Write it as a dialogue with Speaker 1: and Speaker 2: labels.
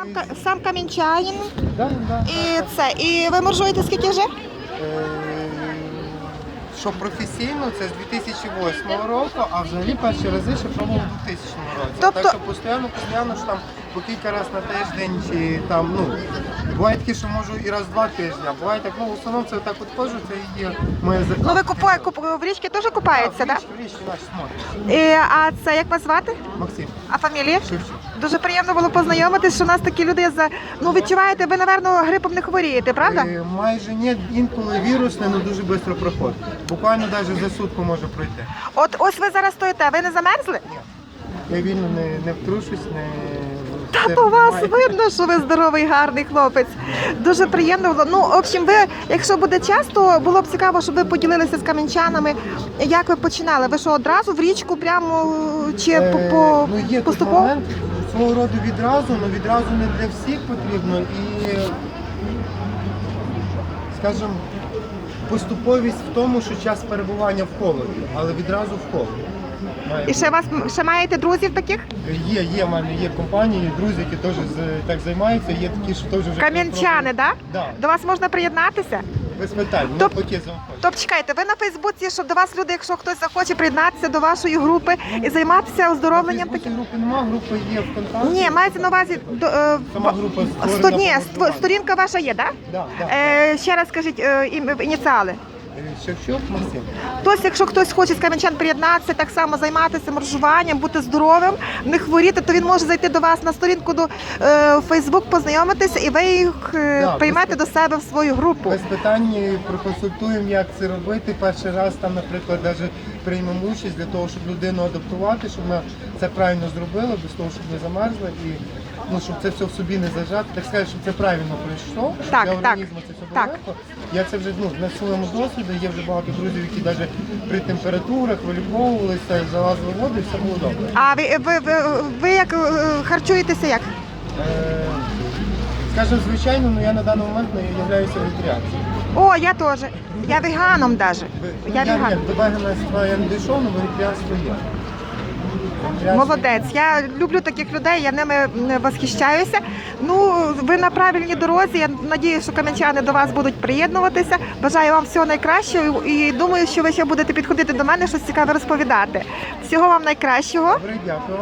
Speaker 1: Сам, ка- сам камінчанин.
Speaker 2: Да, да.
Speaker 1: І це. І ви моржуєте скільки вже?
Speaker 2: Е, Що професійно, це з 2008 року, а взагалі перші рази ще пробував у 2000 році.
Speaker 1: Тобто-
Speaker 2: Так що постійно, постійно ж там по кілька разів на тиждень чи там, ну, буває такі, що можу і раз в два тижні, а буває так, ну, в основному це так от ходжу, це і є моє закладка.
Speaker 1: Ну ви купує, куп, в річці теж купаєтеся, так?
Speaker 2: В річці наші смотриш.
Speaker 1: І, а це як вас звати?
Speaker 2: Максим,
Speaker 1: А фамілія?
Speaker 2: Шевчук.
Speaker 1: Дуже приємно було познайомитись, що у нас такі люди за. Ну відчуваєте, ви, напевно, грипом не хворієте, правда?
Speaker 2: Е, Майже ні, інколи вірусне, але дуже швидко проходить. Буквально навіть за сутку може пройти.
Speaker 1: От ось ви зараз стоїте, ви не замерзли?
Speaker 2: Я вільно не, не втрушусь, не...
Speaker 1: Та по вас
Speaker 2: немає.
Speaker 1: видно, що ви здоровий, гарний хлопець. Дуже приємно було. Ну, в общем, ви, якщо буде час, то було б цікаво, щоб ви поділилися з кам'янчанами. Як ви починали? Ви що одразу в річку прямо чи
Speaker 2: Е,
Speaker 1: по, по
Speaker 2: ну, є тут
Speaker 1: поступово?
Speaker 2: момент свого роду відразу, але відразу не для всіх потрібно і, скажімо, поступовість в тому, що час перебування в холоді, але відразу в холоді. Має
Speaker 1: І ще вас ще маєте друзів таких?
Speaker 2: Є, є в мене є компанії, друзі, які теж з- так займаються, є такі, що теж вже
Speaker 1: Кам'янчани, так?
Speaker 2: Да,
Speaker 1: До вас можна приєднатися?
Speaker 2: Без питань,
Speaker 1: Тоб-
Speaker 2: навпаки заохочу.
Speaker 1: Тобто чекайте, ви на Фейсбуці, щоб до вас люди, якщо хтось захоче приєднатися до вашої групи і займатися оздоровленням
Speaker 2: На Фейсбуці
Speaker 1: таким.
Speaker 2: групи немає, групи є ВКонтакті.
Speaker 1: Ні, мається на увазі до е,
Speaker 2: Сама група
Speaker 1: сто,
Speaker 2: створена
Speaker 1: ні,
Speaker 2: по
Speaker 1: ство- сторінка ваша є, да?
Speaker 2: Да, да.
Speaker 1: Е, ще раз скажіть е, ім- ініціали.
Speaker 2: Шевчук Максим.
Speaker 1: Тобто, якщо хтось хоче з кам'янчан приєднатися, так само займатися моржуванням, бути здоровим, не хворіти, то він може зайти до вас на сторінку до е, Фейсбук, познайомитися, і ви їх е,
Speaker 2: Да,
Speaker 1: приймете до себе в свою групу.
Speaker 2: Без питань проконсультуємо, як це робити. Перший раз там, наприклад, навіть приймемо участь для того, щоб людину адаптувати, щоб вона це правильно зробила, без того, щоб не замерзла і ну, щоб це все в собі не зажати. Так сказати, щоб це правильно пройшло,
Speaker 1: Так,
Speaker 2: для
Speaker 1: так,
Speaker 2: це все було
Speaker 1: так.
Speaker 2: Я це вже ну, на своєму досвіді, є вже багато друзів, які навіть при температурах виліковувалися, залазили в воду і все було добре.
Speaker 1: А ви, ви, ви, ви як е, харчуєтеся як?
Speaker 2: Е, Скажу, звичайно, але я на даний момент не являюся вегетаріанцем.
Speaker 1: О, я теж. Я веганом навіть.
Speaker 2: Ну,
Speaker 1: Я
Speaker 2: я,
Speaker 1: веган.
Speaker 2: ні, до веганства я не дійшов, але вегетаріанство є.
Speaker 1: Молодець. Я люблю таких людей, я ними м, восхищаюся. Ну, ви на правильній дорозі. Я надію, що кам'янчани до вас будуть приєднуватися. Бажаю вам всього найкращого і думаю, що ви ще будете підходити до мене, щось цікаве розповідати. Всього вам найкращого.
Speaker 2: Добре, дякую.